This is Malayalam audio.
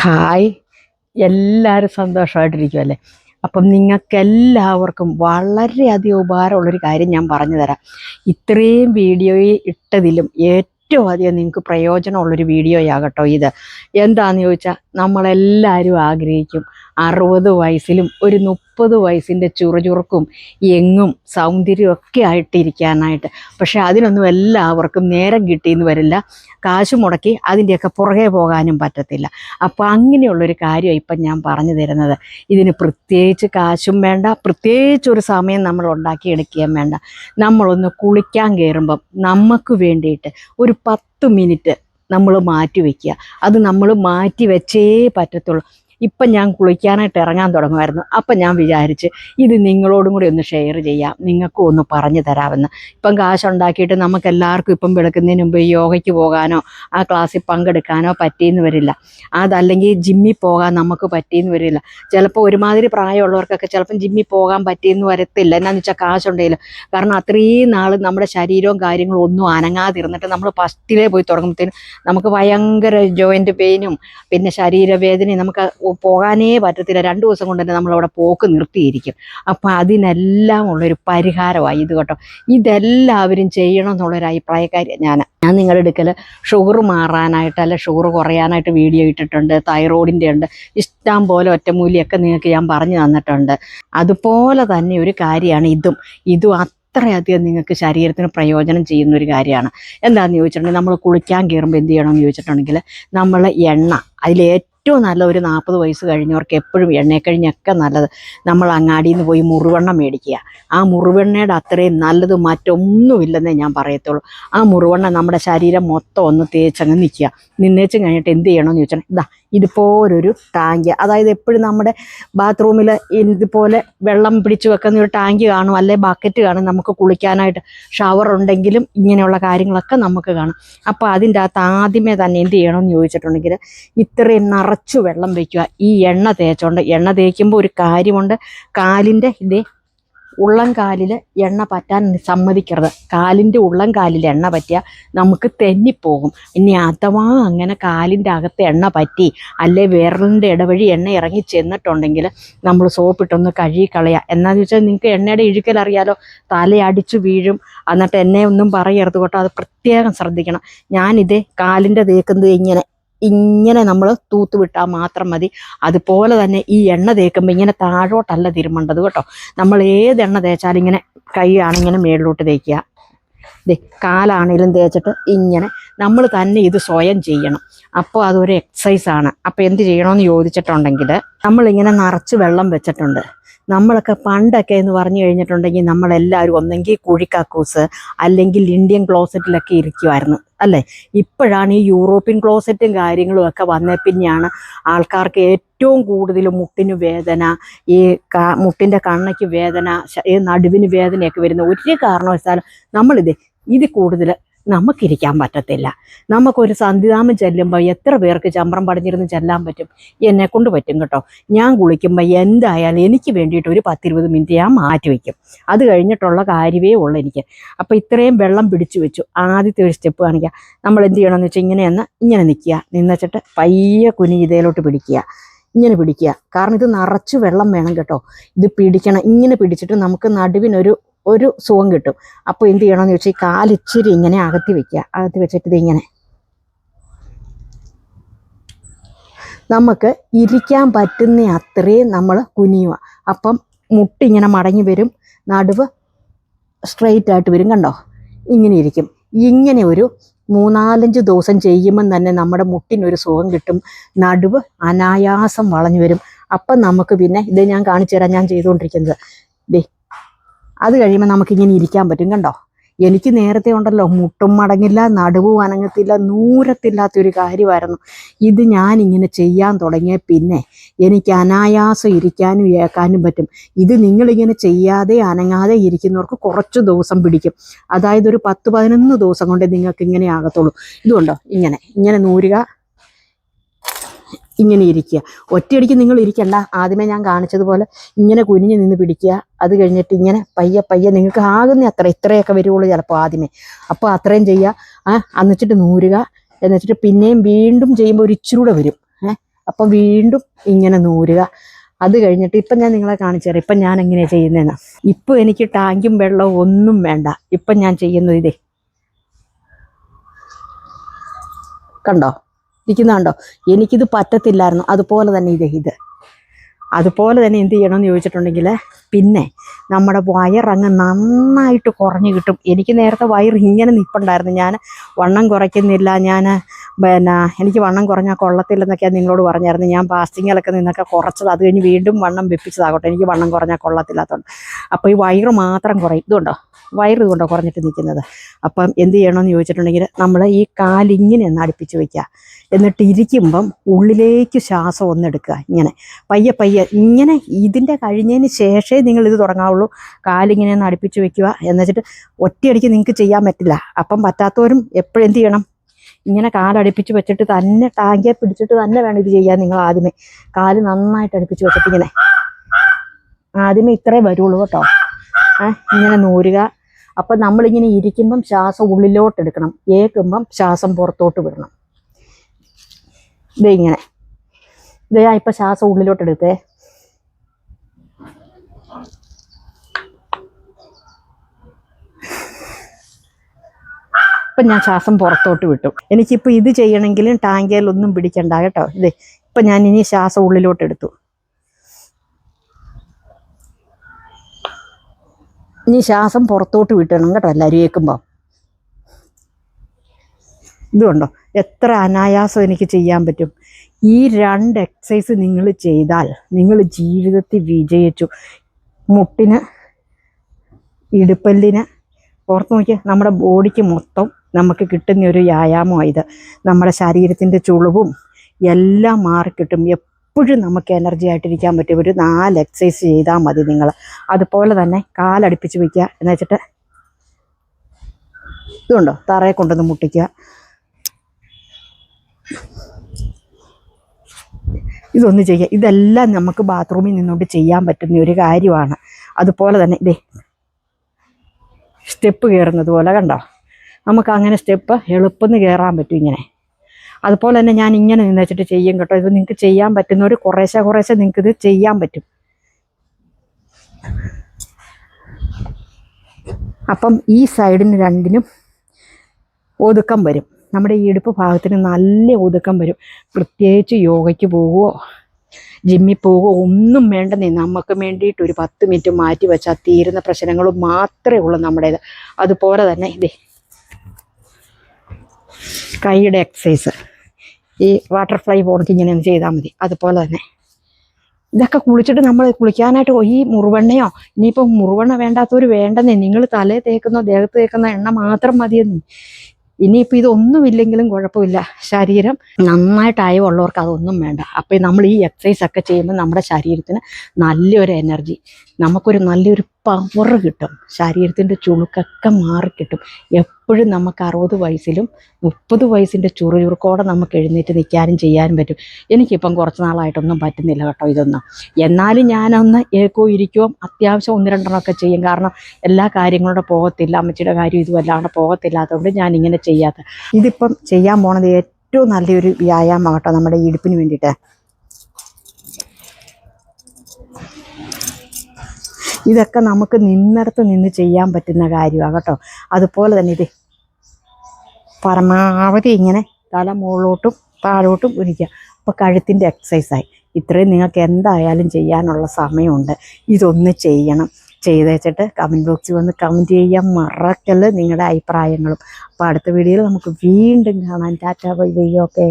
ഹായ്. എല്ലാവരും സന്തോഷമായിട്ടിരിക്കും അല്ലേ അപ്പം നിങ്ങൾക്ക് എല്ലാവർക്കും വളരെയധികം ഉപകാരമുള്ളൊരു കാര്യം ഞാൻ പറഞ്ഞു തരാം ഇത്രയും വീഡിയോ ഇട്ടതിലും ഏറ്റവും അധികം നിങ്ങൾക്ക് പ്രയോജനമുള്ളൊരു വീഡിയോയാകട്ടോ ഇത്. എന്താണെന്ന് ചോദിച്ചാൽ നമ്മളെല്ലാവരും ആഗ്രഹിക്കും. അറുപത് വയസ്സിലും ഒരു മുപ്പത് വയസ്സിന്റെ ചുറുചുറുക്കും എങ്ങും സൗന്ദര്യവും ഒക്കെ ആയിട്ടിരിക്കാനായിട്ട്. പക്ഷേ അതിനൊന്നും എല്ലാവർക്കും നേരം കിട്ടിയെന്ന് വരില്ല. കാശ് മുടക്കി അതിന്റെയൊക്കെ പുറകെ പോകാനും പറ്റത്തില്ല. അപ്പോൾ അങ്ങനെയുള്ളൊരു കാര്യം ഇപ്പം ഞാൻ പറഞ്ഞു തരുന്നത്. ഇതിന് പ്രത്യേകിച്ച് കാശും വേണ്ട പ്രത്യേകിച്ച് ഒരു സമയം നമ്മൾ ഉണ്ടാക്കിയെടുക്കുകയും വേണ്ട. നമ്മളൊന്ന് കുളിക്കാൻ കയറുമ്പം നമുക്ക് വേണ്ടിയിട്ട് ഒരു പത്ത് മിനിറ്റ് നമ്മൾ മാറ്റി വയ്ക്കുക. അത് നമ്മൾ മാറ്റി വെച്ചേ പറ്റത്തുള്ളൂ. ഇപ്പം ഞാൻ കുളിക്കാനായിട്ട് ഇറങ്ങാൻ തുടങ്ങുമായിരുന്നു. അപ്പം ഞാൻ വിചാരിച്ച് ഇത് നിങ്ങളോടും കൂടി ഒന്ന് ഷെയർ ചെയ്യാം. നിങ്ങൾക്കും ഒന്ന് പറഞ്ഞു തരാമെന്ന്. ഇപ്പം കാശുണ്ടാക്കിയിട്ട് നമുക്ക് എല്ലാവർക്കും ഇപ്പം വെളുക്കുന്നതിന് മുമ്പ് യോഗയ്ക്ക് പോകാനോ ആ ക്ലാസ്സിൽ പങ്കെടുക്കാനോ പറ്റിയെന്ന് വരില്ല. അതല്ലെങ്കിൽ ജിമ്മിൽ പോകാൻ നമുക്ക് പറ്റിയെന്ന് വരില്ല. ചിലപ്പോൾ ഒരുമാതിരി പ്രായമുള്ളവർക്കൊക്കെ ചിലപ്പം ജിമ്മിൽ പോകാൻ പറ്റിയെന്ന് വരത്തില്ല. എന്നാന്ന് വെച്ചാൽ കാശുണ്ടെങ്കിലും. കാരണം അത്രയും നാൾ നമ്മുടെ ശരീരവും കാര്യങ്ങളും ഒന്നും അനങ്ങാതിരുന്നിട്ട് നമ്മൾ ഫസ്റ്റിലേ പോയി തുടങ്ങുമ്പോഴത്തേനും നമുക്ക് ഭയങ്കര ജോയിന്റ് പെയിനും പിന്നെ ശരീരവേദനയും നമുക്ക് പോകാനേ പറ്റത്തില്ല. രണ്ട് ദിവസം കൊണ്ട് തന്നെ നമ്മളവിടെ പോക്ക് നിർത്തിയിരിക്കും. അപ്പം അതിനെല്ലാം ഉള്ളൊരു പരിഹാരമായി ഇത് കേട്ടോ. ഇതെല്ലാവരും ചെയ്യണം എന്നുള്ളൊരു അഭിപ്രായക്കാരി ഞാൻ ഞാൻ നിങ്ങളുടെ അടുക്കൽ ഷുഗർ മാറാനായിട്ട് അല്ല ഷുഗർ കുറയാനായിട്ട് വീഡിയോ ഇട്ടിട്ടുണ്ട്. തൈറോയിഡിന്റെ ഉണ്ട്. ഇഷ്ടം പോലെ ഒറ്റമൂലിയൊക്കെ നിങ്ങൾക്ക് ഞാൻ പറഞ്ഞു തന്നിട്ടുണ്ട്. അതുപോലെ തന്നെ ഒരു കാര്യമാണ് ഇതും. ഇതും അത്രയധികം നിങ്ങൾക്ക് ശരീരത്തിന് പ്രയോജനം ചെയ്യുന്ന ഒരു കാര്യമാണ്. എന്താണെന്ന് ചോദിച്ചിട്ടുണ്ടെങ്കിൽ നമ്മൾ കുളിക്കാൻ കയറുമ്പോൾ എന്ത് ചെയ്യണമെന്ന് ചോദിച്ചിട്ടുണ്ടെങ്കിൽ നമ്മൾ എണ്ണ അതിൽ ഏറ്റവും നല്ല ഒരു നാൽപ്പത് വയസ്സ് കഴിഞ്ഞവർക്ക് എപ്പോഴും എണ്ണയെക്കഴിഞ്ഞൊക്കെ നല്ലത്. നമ്മൾ അങ്ങാടിയിൽ നിന്ന് പോയി മുറിവെണ്ണ മേടിക്കുക. ആ മുറിവെണ്ണയുടെ അത്രയും നല്ലത് മറ്റൊന്നുമില്ലെന്നേ ഞാൻ പറയത്തുള്ളൂ. ആ മുറിവെണ്ണ നമ്മുടെ ശരീരം മൊത്തം ഒന്ന് തേച്ചങ്ങ് നിൽക്കുക. നിന്നേച്ചും കഴിഞ്ഞിട്ട് എന്ത് ചെയ്യണമെന്ന് ചോദിച്ചാൽ ഇതാ ഇതുപോലൊരു ടാങ്ക്. അതായത് എപ്പോഴും നമ്മുടെ ബാത്റൂമിൽ ഇതുപോലെ വെള്ളം പിടിച്ചു വെക്കുന്ന ഒരു ടാങ്ക് കാണും അല്ലെ ബക്കറ്റ് കാണും. നമുക്ക് കുളിക്കാനായിട്ട് ഷവർ ഉണ്ടെങ്കിലും ഇങ്ങനെയുള്ള കാര്യങ്ങളൊക്കെ നമുക്ക് കാണും. അപ്പോൾ അതിന്റെ അകത്ത് ആദ്യമേ തന്നെ എന്ത് ചെയ്യണമെന്ന് ചോദിച്ചിട്ടുണ്ടെങ്കിൽ ഇത്രയും നിറച്ചു വെള്ളം വയ്ക്കുക. ഈ എണ്ണ തേച്ചോണ്ട് എണ്ണ തേക്കുമ്പോൾ ഒരു കാര്യമുണ്ട്. കാലിന്റെ ഇതേ ഉള്ളം കാലിൽ എണ്ണ പറ്റാൻ സമ്മതിക്കരുത്. കാലിന്റെ ഉള്ളം കാലിൽ എണ്ണ പറ്റിയാൽ നമുക്ക് തെന്നിപ്പോകും. ഇനി അഥവാ അങ്ങനെ കാലിന്റെ അകത്ത് എണ്ണ പറ്റി അല്ലെ വിരലിന്റെ ഇടവഴി എണ്ണ ഇറങ്ങി ചെന്നിട്ടുണ്ടെങ്കിൽ നമ്മൾ സോപ്പിട്ടൊന്ന് കഴുകി കളയുക എന്നാന്ന് വെച്ചാൽ നിങ്ങൾക്ക് എണ്ണയുടെ ഇഴുക്കലറിയാലോ തലയടിച്ചു വീഴും. എന്നിട്ട് എന്നെ ഒന്നും പറയരുത് കേട്ടോ. അത് പ്രത്യേകം ശ്രദ്ധിക്കണം. ഞാനിതേ കാലിന്റെ തേക്കുന്നത് ഇങ്ങനെ ഇങ്ങനെ നമ്മൾ തൂത്ത് വിട്ടാൽ മാത്രം മതി. അതുപോലെ തന്നെ ഈ എണ്ണ തേക്കുമ്പോൾ ഇങ്ങനെ താഴോട്ടല്ല തിരുമേണ്ടത് കേട്ടോ. നമ്മൾ ഏത് എണ്ണ തേച്ചാലും ഇങ്ങനെ കൈ ആണിങ്ങനെ മേളിലോട്ട് തേക്കുക. ദേ കാലാണേലും തേച്ചിട്ട് ഇങ്ങനെ നമ്മൾ തന്നെ ഇത് സ്വയം ചെയ്യണം. അപ്പോൾ അതൊരു എക്സസൈസാണ് അപ്പോൾ എന്ത് ചെയ്യണമെന്ന് ചോദിച്ചിട്ടുണ്ടെങ്കിൽ നമ്മളിങ്ങനെ നിറച്ച് വെള്ളം വെച്ചിട്ടുണ്ട്. നമ്മളൊക്കെ പണ്ടൊക്കെ എന്ന് പറഞ്ഞു കഴിഞ്ഞിട്ടുണ്ടെങ്കിൽ നമ്മളെല്ലാവരും ഒന്നെങ്കിൽ കുഴിക്കാക്കൂസ് അല്ലെങ്കിൽ ഇന്ത്യൻ ക്ലോസറ്റിലൊക്കെ ഇരിക്കുമായിരുന്നു അല്ലേ? ഇപ്പോഴാണ് ഈ യൂറോപ്യൻ ക്ലോസറ്റും കാര്യങ്ങളും ഒക്കെ വന്ന പിന്നെയാണ് ആൾക്കാർക്ക് ഏറ്റവും കൂടുതൽ മുട്ടിന് വേദന ഈ മുട്ടിന്റെ കണ്ണയ്ക്ക് വേദന ഈ നടുവിന് വേദനയൊക്കെ വരുന്ന ഒരു കാരണവശാലും നമ്മളിത് ഇത് കൂടുതൽ നമുക്കിരിക്കാൻ പറ്റത്തില്ല. നമുക്കൊരു സന്ധിധാമം ചെല്ലുമ്പോൾ എത്ര പേർക്ക് ചമ്പ്രം പടഞ്ഞിരുന്ന് ചെല്ലാൻ പറ്റും? എന്നെ കൊണ്ട് പറ്റും കേട്ടോ. ഞാൻ കുളിക്കുമ്പോൾ എന്തായാലും എനിക്ക് വേണ്ടിയിട്ട് ഒരു പത്തിരുപത് മിനിറ്റ് ഞാൻ മാറ്റി വയ്ക്കും അത് കഴിഞ്ഞിട്ടുള്ള കാര്യമേ ഉള്ളൂ എനിക്ക്. അപ്പോൾ ഇത്രയും വെള്ളം പിടിച്ചു വെച്ചു. ആദ്യത്തെ ഒരു സ്റ്റെപ്പ് കാണിക്കുക നമ്മൾ എന്ത് ചെയ്യണമെന്ന് വെച്ചാൽ ഇങ്ങനെയെന്ന് ഇങ്ങനെ നിൽക്കുക നിന്നച്ചിട്ട് പയ്യെ കുനി ഇതേലോട്ട് പിടിക്കുക. ഇങ്ങനെ പിടിക്കുക. കാരണം ഇത് നിറച്ച് വെള്ളം വേണം കേട്ടോ. ഇത് പിടിക്കണം. ഇങ്ങനെ പിടിച്ചിട്ട് നമുക്ക് നടുവിനൊരു ഒരു സുഖം കിട്ടും. അപ്പോൾ എന്ത് ചെയ്യണമെന്ന് ചോദിച്ചാൽ ഈ കാലിച്ചിരി ഇങ്ങനെ അകത്തി വെക്കുക. അകത്തി വെച്ചിട്ട് ഇതിങ്ങനെ നമുക്ക് ഇരിക്കാൻ പറ്റുന്ന അത്രയും നമ്മൾ കുനിയുക. അപ്പം മുട്ടിങ്ങനെ മടങ്ങി വരും. നടുവ് സ്ട്രെയിറ്റ് ആയിട്ട് വരും കണ്ടോ? ഇങ്ങനെ ഇരിക്കും. ഇങ്ങനെ ഒരു മൂന്നാലഞ്ച് ദിവസം ചെയ്യുമ്പം തന്നെ നമ്മുടെ മുട്ടിനൊരു സുഖം കിട്ടും. നടുവ് അനായാസം വളഞ്ഞു വരും. അപ്പം നമുക്ക് പിന്നെ ഇത് ഞാൻ കാണിച്ചു തരാം. ഞാൻ ചെയ്തുകൊണ്ടിരിക്കുന്നത്. ദേ അത് കഴിയുമ്പോൾ നമുക്കിങ്ങനെ ഇരിക്കാൻ പറ്റും കണ്ടോ? എനിക്ക് നേരത്തെ ഉണ്ടല്ലോ മുട്ടും മടങ്ങില്ല നടുവും അനങ്ങത്തില്ല നൂരത്തില്ലാത്തൊരു കാര്യമായിരുന്നു. ഇത് ഞാൻ ഇങ്ങനെ ചെയ്യാൻ തുടങ്ങിയ പിന്നെ എനിക്ക് അനായാസം ഇരിക്കാനും ഏക്കാനും പറ്റും. ഇത് നിങ്ങളിങ്ങനെ ചെയ്യാതെ അനങ്ങാതെ ഇരിക്കുന്നവർക്ക് കുറച്ച് ദിവസം പിടിക്കും. അതായത് ഒരു പത്ത് പതിനൊന്ന് ദിവസം കൊണ്ടേ നിങ്ങൾക്ക് ഇങ്ങനെ ആകത്തുള്ളൂ. ഇതുകൊണ്ടോ ഇങ്ങനെ ഇങ്ങനെ നൂരുക. ഇങ്ങനെ ഇരിക്കുക. ഒറ്റയടിക്ക് നിങ്ങൾ ഇരിക്കണ്ട. ആദ്യമേ ഞാൻ കാണിച്ചതുപോലെ ഇങ്ങനെ കുനിഞ്ഞ് നിന്ന് പിടിക്കുക. അത് കഴിഞ്ഞിട്ട് ഇങ്ങനെ പയ്യെ പയ്യെ നിങ്ങൾക്ക് ആകുന്ന അത്ര ഇത്രയൊക്കെ വരുള്ളൂ ചിലപ്പോൾ ആദ്യമേ. അപ്പോൾ അത്രയും ചെയ്യുക. എന്നിട്ട് നൂരുക. എന്നിട്ട് പിന്നെയും വീണ്ടും ചെയ്യുമ്പോൾ ഒരു ഇച്ചിരൂടെ വരും. ഏഹ് അപ്പം വീണ്ടും ഇങ്ങനെ നൂരുക. അത് കഴിഞ്ഞിട്ട് ഇപ്പം ഞാൻ നിങ്ങളെ കാണിച്ചു തരാം. ഇപ്പം ഞാൻ എങ്ങനെയാണ് ചെയ്യുന്നതെന്ന്. ഇപ്പം എനിക്ക് ടാങ്കും വെള്ളവും ഒന്നും വേണ്ട. ഇപ്പം ഞാൻ ചെയ്യുന്നത് ഇതേ. കണ്ടോ? ഇരിക്കുന്ന കണ്ടോ എനിക്കിത് പറ്റത്തില്ലായിരുന്നു. അതുപോലെ തന്നെ ഇത് ഇത് അതുപോലെ തന്നെ എന്ത് ചെയ്യണമെന്ന് ചോദിച്ചിട്ടുണ്ടെങ്കിൽ പിന്നെ നമ്മുടെ വയറങ്ങ് നന്നായിട്ട് കുറഞ്ഞു കിട്ടും. എനിക്ക് നേരത്തെ വയർ ഇങ്ങനെ നിൽപ്പുണ്ടായിരുന്നു ഞാൻ വണ്ണം കുറയ്ക്കുന്നില്ല. ഞാൻ പിന്നെ എനിക്ക് വണ്ണം കുറഞ്ഞാൽ കൊള്ളത്തില്ലെന്നൊക്കെയാണ് നിങ്ങളോട് പറഞ്ഞായിരുന്നു. ഞാൻ പാസ്റ്റിങ്ങിലൊക്കെ നിന്നൊക്കെ കുറച്ചത് അത് കഴിഞ്ഞ് വീണ്ടും വണ്ണം വെപ്പിച്ചതാകട്ടെ. എനിക്ക് വണ്ണം കുറഞ്ഞാൽ കൊള്ളത്തില്ലാത്തതുകൊണ്ട് അപ്പോൾ ഈ വയറ് മാത്രം കുറയും. ഇതുണ്ടോ? വയറ് കൊണ്ടോ കുറഞ്ഞിട്ട് നിൽക്കുന്നത്. അപ്പം എന്ത് ചെയ്യണമെന്ന് ചോദിച്ചിട്ടുണ്ടെങ്കിൽ നമ്മൾ ഈ കാലിങ്ങനെ ഒന്ന് അടുപ്പിച്ച് വയ്ക്കുക. എന്നിട്ട് ഇരിക്കുമ്പം ഉള്ളിലേക്ക് ശ്വാസം ഒന്നെടുക്കുക ഇങ്ങനെ. പയ്യെ പയ്യെ ഇങ്ങനെ ഇതിന്റെ കഴിഞ്ഞതിന് ശേഷമേ നിങ്ങൾ ഇത് തുടങ്ങാവുള്ളൂ. കാലിങ്ങനെ ഒന്ന് അടുപ്പിച്ച് വയ്ക്കുക എന്ന് വെച്ചിട്ട് ഒറ്റയടിക്ക് നിങ്ങൾക്ക് ചെയ്യാൻ പറ്റില്ല. അപ്പം പറ്റാത്തവരും എപ്പോഴെന്ത് ചെയ്യണം? ഇങ്ങനെ കാലടുപ്പിച്ച് വെച്ചിട്ട് തന്നെ ടാങ്കിയെ പിടിച്ചിട്ട് തന്നെ വേണം ഇത് ചെയ്യാൻ നിങ്ങൾ ആദ്യമേ. കാൽ നന്നായിട്ട് അടുപ്പിച്ച് വെച്ചിട്ട് ഇങ്ങനെ. ആദ്യമേ ഇത്രേ വരുള്ളൂ കേട്ടോ. ഇങ്ങനെ നൂരുക. അപ്പം നമ്മളിങ്ങനെ ഇരിക്കുമ്പം ശ്വാസം ഉള്ളിലോട്ട് എടുക്കണം ഏക്കുമ്പം ശ്വാസം പുറത്തോട്ട് വിടണം. ദേ ഇങ്ങനെ. ദേ ഇപ്പം ശ്വാസം ഉള്ളിലോട്ട് എടുത്തേ ഇപ്പം ഞാൻ ശ്വാസം പുറത്തോട്ട് വിട്ടു. എനിക്കിപ്പോൾ ഇത് ചെയ്യണമെങ്കിലും ടാങ്കയിലൊന്നും പിടിക്കണ്ട കേട്ടോ. ഇതേ ഇപ്പം ഞാൻ ഇനി ശ്വാസം ഉള്ളിലോട്ട് എടുത്തു ഇനി ശ്വാസം പുറത്തോട്ട് വിട്ടണം കേട്ടോ എല്ലാവരും കേൾക്കുമ്പോൾ ഇതുണ്ടോ എത്ര അനായാസം എനിക്ക് ചെയ്യാൻ പറ്റും. ഈ രണ്ട് എക്സസൈസ് നിങ്ങൾ ചെയ്താൽ നിങ്ങൾ ജീവിതത്തിൽ വിജയിച്ചു. മുട്ടിന് ഇടുപ്പല്ലിന് ഓർത്ത് നോക്കിയാൽ നമ്മുടെ ബോഡിക്ക് മൊത്തം നമുക്ക് കിട്ടുന്ന ഒരു വ്യായാമമാണ് ഇത്. നമ്മുടെ ശരീരത്തിന്റെ ചുളിവും എല്ലാം മാറിക്കിട്ടും. എപ്പോഴും നമുക്ക് എനർജി ആയിട്ടിരിക്കാൻ പറ്റും ഒരു നാല് എക്സസൈസ് ചെയ്താൽ മതി നിങ്ങൾ. അതുപോലെ തന്നെ കാലടുപ്പിച്ച് വയ്ക്കുക എന്ന് വെച്ചിട്ട് ഇതുണ്ടോ? തറയെ കൊണ്ടുവന്ന് മുട്ടിക്കുക. ഇതൊന്ന് ചെയ്യുക. ഇതെല്ലാം നമുക്ക് ബാത്റൂമിൽ നിന്നുകൊണ്ട് ചെയ്യാൻ പറ്റുന്ന ഒരു കാര്യമാണ്. അതുപോലെ തന്നെ ഇതേ സ്റ്റെപ്പ് കയറുന്നത് പോലെ കണ്ടോ? നമുക്ക് അങ്ങനെ സ്റ്റെപ്പ് എളുപ്പം കയറാൻ പറ്റും ഇങ്ങനെ. അതുപോലെ തന്നെ ഞാൻ ഇങ്ങനെ നിന്ന് വെച്ചിട്ട് ചെയ്യും കേട്ടോ. ഇത് നിങ്ങൾക്ക് ചെയ്യാൻ പറ്റുന്നവർ കുറേശ്ശെ കുറേശ്ശെ നിങ്ങൾക്ക് ഇത് ചെയ്യാൻ പറ്റും. അപ്പം ഈ സൈഡിന് രണ്ടിനും ഒതുക്കം വരും. നമ്മുടെ ഈ ഇടുപ്പ് ഭാഗത്തിന് നല്ല ഒതുക്കം വരും. പ്രത്യേകിച്ച് യോഗയ്ക്ക് പോവുകയോ ജിമ്മിൽ പോവുകയോ ഒന്നും വേണ്ടെന്നേ നമുക്ക് വേണ്ടിയിട്ട് ഒരു പത്ത് മിനിറ്റ് മാറ്റി വെച്ചാൽ തീരുന്ന പ്രശ്നങ്ങൾ മാത്രമേ ഉള്ളൂ നമ്മുടേത്. അതുപോലെ തന്നെ ഇതേ കൈയുടെ എക്സസൈസ് ഈ വാട്ടർഫ്ലൈ പോർക്ക് ഇങ്ങനെ ഒന്ന് ചെയ്താൽ മതി. അതുപോലെ തന്നെ. ഇതൊക്കെ കുളിച്ചിട്ട് നമ്മൾ കുളിക്കാനായിട്ട് ഈ മുറുവെണ്ണയോ ഇനിയിപ്പോൾ മുറുവെണ്ണ വേണ്ടാത്തവർ വേണ്ടെന്നേ. നിങ്ങൾ തലേ തേക്കുന്നോ ദേഹത്ത് തേക്കുന്ന എണ്ണ മാത്രം മതിയെന്നേ. ഇനിയിപ്പോൾ ഇതൊന്നുമില്ലെങ്കിലും കുഴപ്പമില്ല. ശരീരം നന്നായിട്ട് അയവുള്ളവർക്ക് അതൊന്നും വേണ്ട. അപ്പോൾ നമ്മൾ ഈ എക്സസൈസ് ഒക്കെ ചെയ്യുമ്പോൾ നമ്മുടെ ശരീരത്തിന് നല്ലൊരു എനർജി നമുക്കൊരു നല്ലൊരു പവർ കിട്ടും. ശരീരത്തിന്റെ ചുളുക്കൊക്കെ മാറിക്കിട്ടും എപ്പോഴും നമുക്ക് അറുപത് വയസ്സിലും മുപ്പത് വയസ്സിന്റെ ചുറുചുറുക്കോടെ നമുക്ക് എഴുന്നേറ്റ് നിൽക്കാനും ചെയ്യാനും പറ്റും. എനിക്കിപ്പം കുറച്ച് നാളായിട്ടൊന്നും പറ്റുന്നില്ല കേട്ടോ ഇതൊന്നും. എന്നാലും ഞാനൊന്ന് ഏക്കോ ഇരിക്കുമോ അത്യാവശ്യം ഒന്ന് രണ്ടെണ്ണമൊക്കെ ചെയ്യും. കാരണം എല്ലാ കാര്യങ്ങളോടെ പോകത്തില്ല. അമ്മച്ചിയുടെ കാര്യം ഇതും അല്ലാണ്ട് പോകത്തില്ലാത്തതുകൊണ്ട് ഞാനിങ്ങനെ ചെയ്യാത്ത ഇതിപ്പം ചെയ്യാൻ പോണത് ഏറ്റവും നല്ലൊരു വ്യായാമം കേട്ടോ നമ്മുടെ ഇടുപ്പിന് വേണ്ടിയിട്ട്. ഇതൊക്കെ നമുക്ക് നിന്നിടത്ത് നിന്ന് ചെയ്യാൻ പറ്റുന്ന കാര്യമാണ് കേട്ടോ. അതുപോലെ തന്നെ ഇത് പരമാവധി ഇങ്ങനെ തല മുകളിലോട്ടും താഴോട്ടും ഉരിക്കുക അപ്പോൾ കഴുത്തിന്റെ എക്സസൈസായി ഇത്രയും നിങ്ങൾക്ക് എന്തായാലും ചെയ്യാനുള്ള സമയമുണ്ട്. ഇതൊന്ന് ചെയ്യണം. ചെയ്തേച്ചിട്ട് കമന്റ് ബോക്സിൽ വന്ന് കമന്റ് ചെയ്യാൻ മറക്കല്ല് നിങ്ങളുടെ അഭിപ്രായങ്ങളും. അപ്പോൾ അടുത്ത വീഡിയോയിൽ നമുക്ക് വീണ്ടും കാണാൻ ടാറ്റാ ബൈ ബൈ ഓക്കെ.